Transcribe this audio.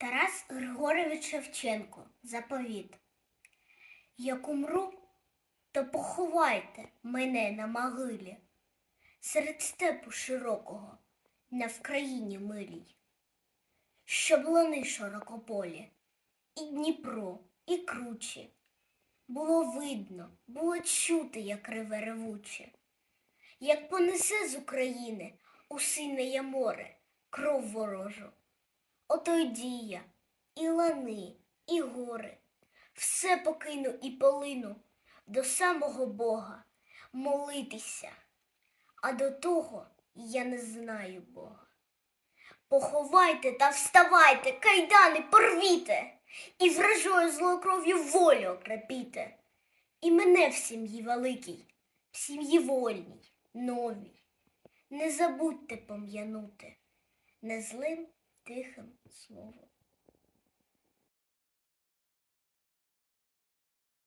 Тарас Григорович Шевченко. Заповіт. Як умру, то поховайте мене на могилі серед степу широкого, на Вкраїні милій, щоб лани широкополі, і Дніпро, і кручі. Було видно, було чути, як реве ревуче, як понесе з України у синеє море кров ворожу. Ото й дія, і лани, і гори, все покину і полину до самого Бога молитися, а до того я не знаю Бога. Поховайте та вставайте, кайдани порвіте, і вражою злокров'ю волю окрепіте, і мене в сім'ї великій, в сім'ї вольній, новій. Не забудьте пом'янути не злим тихим словом.